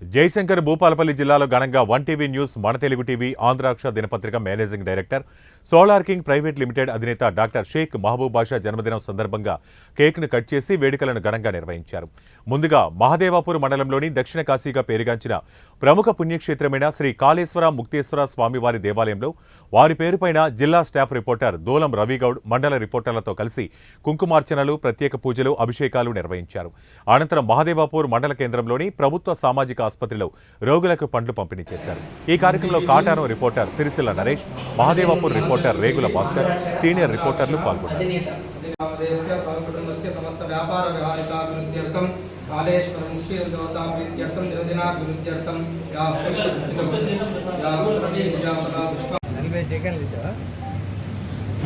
జయశంకర్ భూపాలపల్లి జిల్లాలో ఘనంగా one TV news మన తెలుగు టీవీ ఆంధ్రాక్ష దినపత్రిక managing director solar king private limited అధినేత డాక్టర్ షేక్ మహబూబ్ బాషా జన్మదినం సందర్భంగా కేక్ను కట్ చేసి వేడుకలను ఘనంగా నిర్వహించారు. ముందుగా మహదేవాపూర్ మండలంలోని దక్షిణ కాశీగా పేరుగాంచిన ప్రముఖ పుణ్యక్షేత్రమైన శ్రీ కాళేశ్వర ముక్తేశ్వర స్వామివారి దేవాలయంలో వారి పేరుపైన జిల్లా స్టాఫ్ రిపోర్టర్ దోలం రవిగౌడ్ మండల రిపోర్టర్లతో కలిసి కుంకుమార్చనలు ప్రత్యేక పూజలు అభిషేకాలు నిర్వహించారు. అనంతరం మహదేవాపూర్ మండల కేంద్రంలోని ప్రభుత్వ సామాజిక ఆసుపత్రిలో రోగులకు పండ్లు పంపిణీ చేశారు. ఈ కార్యక్రమంలో Kataram reporter Sircilla Naresh Mahadevpur reporter Regula Bhaskar senior రిపోర్టర్లు పాల్గొన్నారు.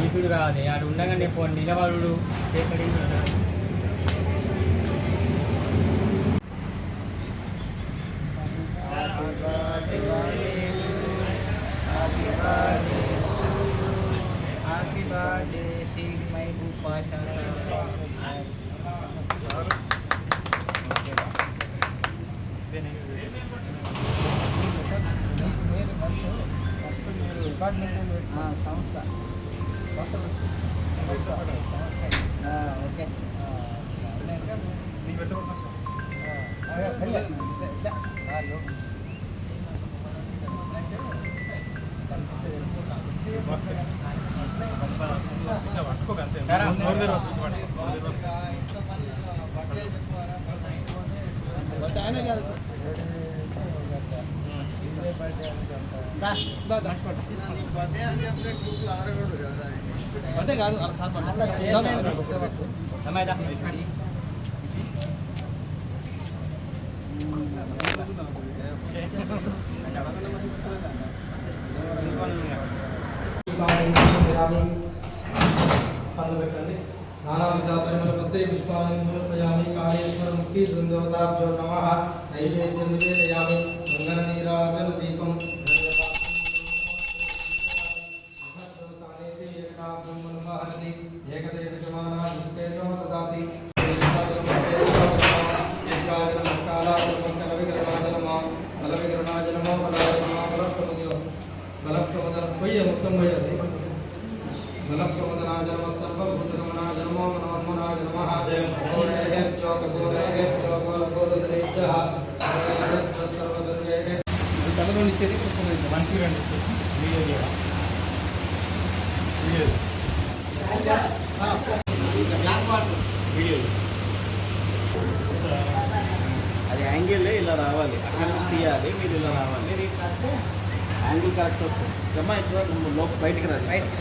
ఇప్పుడు కాదు అటు ఉండగానే నిలబడు happy birthday Sheikh Mahaboob Pasha first మీరు డిపార్ట్మెంట్ సంస్థ ఆ, ఓకే ఆ, అవునాక మీకు పెట్టుకోండి అంతే కాదు అలా సార్ సమయదా పనులు పెట్టండి నానా నానావిధ పరిమళ పత్రి పుష్పాలను సమర్పయామి కాళేశ్వర ముక్తి బృందవతాభ్యో నమ. నైవేద్యం నివేదయామి మంగళ నీరాజన దీపం. ఏకదే పోయేది బలప్రమదనాయ నమ సర్వభూతగమనాయ నమో మనోన్మనాయ నమః గోరేహే చోక గోరేహే చోక గోరదరేభ్యః సర్వసర్వేహే తలలో ఇచ్చేది పుస్తకం మనిషి రెండు వీడియో వీడియో వీడియో అది యాంగిల్ ఇలా రావాలి. అక్కడ నుంచి తీయాలి. మీరు ఇలా రావాలి. యాంగిల్ కరెక్ట్ వస్తుంది. అమ్మా ఇప్పుడు లోపు బయటికి రాదు బయటికి